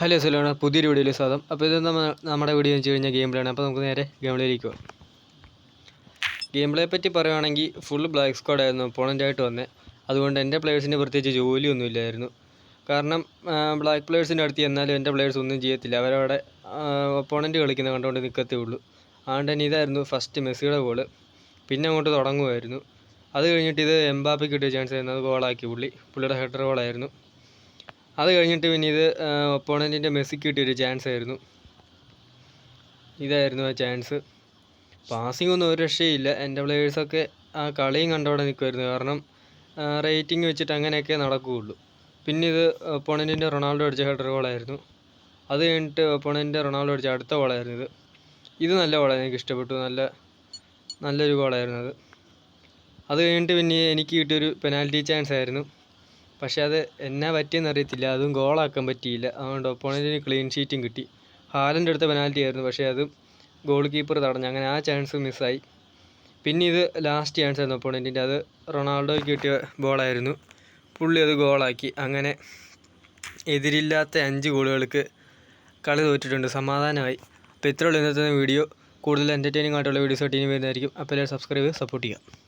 Hello സലോണ. പുതിയൊരു വീഡിയോയിൽ സ്വാഗതം. അപ്പോൾ ഇത് നമ്മൾ നമ്മുടെ വീഡിയോ വെച്ച് കഴിഞ്ഞാൽ ഗെയിം പ്ലേ ആണ് അപ്പോൾ നമുക്ക് നേരെ ഗെയിം പോകാം ഗെയിം പ്ലേയെ പറ്റി പറയുവാണെങ്കിൽ ഫുൾ ബ്ലാക്ക് സ്ക്വാഡ് ആയിരുന്നു ആയിട്ട് വന്നത് അതുകൊണ്ട് എന്റെ പ്ലേയേഴ്സിന് പ്രത്യേകിച്ച് ജോലിയൊന്നുമില്ലായിരുന്നു കാരണം ബ്ലാക്ക് പ്ലേയേഴ്സിന്റെ അടുത്ത് ചെന്നാലും എന്റെ പ്ലേയേഴ്സ് ഒന്നും ചെയ്യത്തില്ല. അവരവിടെ ഒപ്പോണന്റ് കളിക്കുന്ന കണ്ടുകൊണ്ട് നിൽക്കത്തേ ഉള്ളൂ. അതുകൊണ്ട് തന്നെ ഇതായിരുന്നു ഫസ്റ്റ് മെസ്സിയുടെ ഗോൾ പിന്നെ അങ്ങോട്ട് തുടങ്ങുമായിരുന്നു അത് കഴിഞ്ഞിട്ട് ഇത് എംബാപ്പിക്ക് കിട്ടിയ ചാൻസ് ആയിരുന്നു. അത് ഗോളാക്കി പുള്ളി. പുള്ളിയുടെ ഹെഡർ ഗോളായിരുന്നു അത് കഴിഞ്ഞിട്ട് പിന്നെ ഇത് ഒപ്പോണന്റിന്റെ മെസ്സിക്ക് കിട്ടിയൊരു ചാൻസ് ആയിരുന്നു. ഇതായിരുന്നു ആ ചാൻസ് പാസിംഗ് ഒന്നും ഒരു രക്ഷയില്ല. എന്റെ പ്ലേയേഴ്സൊക്കെ ആ കളിയും കണ്ടവിടെ നിൽക്കുമായിരുന്നു കാരണം റേറ്റിംഗ് വെച്ചിട്ട് അങ്ങനെയൊക്കെ നടക്കുകയുള്ളൂ. പിന്നെ ഇത് ഒപ്പോണന്റിന്റെ റൊണാൾഡോ അടിച്ച ഹെഡർ ഗോളായിരുന്നു അത് കഴിഞ്ഞിട്ട് ഒപ്പോണന്റിന്റെ റൊണാൾഡോ അടിച്ച അടുത്ത ഗോളായിരുന്നു ഇത്. ഇത് നല്ല ഗോളായിരുന്നു എനിക്ക് ഇഷ്ടപ്പെട്ടു. നല്ല നല്ലൊരു ഗോളായിരുന്നു അത്. അത് കഴിഞ്ഞിട്ട് പിന്നെ എനിക്ക് കിട്ടിയൊരു പെനാൽറ്റി ചാൻസ് ആയിരുന്നു. പക്ഷേ അത് എന്നാ പറ്റിയെന്ന് അറിയത്തില്ല. അതും ഗോളാക്കാൻ പറ്റിയില്ല. അതുകൊണ്ട് ഒപ്പോണന്റിന് ക്ലീൻ ഷീറ്റും കിട്ടി. ഹാലന്റെ അടുത്ത പെനാൽറ്റി ആയിരുന്നു. പക്ഷേ അത് ഗോൾ കീപ്പർ തടഞ്ഞു. അങ്ങനെ ആ ചാൻസ് മിസ്സായി പിന്നെ ഇത് ലാസ്റ്റ് ചാൻസ് ആയിരുന്നു ഒപ്പോണന്റിന്റെ അത് റൊണാൾഡോയ്ക്ക് കിട്ടിയ ബോളായിരുന്നു പുള്ളി അത് ഗോളാക്കി അങ്ങനെ എതിരില്ലാത്ത അഞ്ച് ഗോളുകൾക്ക് കളി തോറ്റിട്ടുണ്ട്. സമാധാനമായി. അപ്പോൾ ഇത്രയുള്ള ഇന്നത്തെ വീഡിയോ. കൂടുതൽ എന്റർടൈനിങ് ആയിട്ടുള്ള വീഡിയോസ് ആയിട്ട് ഇനി വരുന്നതായിരിക്കും. അപ്പോൾ എല്ലാവരും സബ്സ്ക്രൈബ് സപ്പോർട്ട് ചെയ്യുക.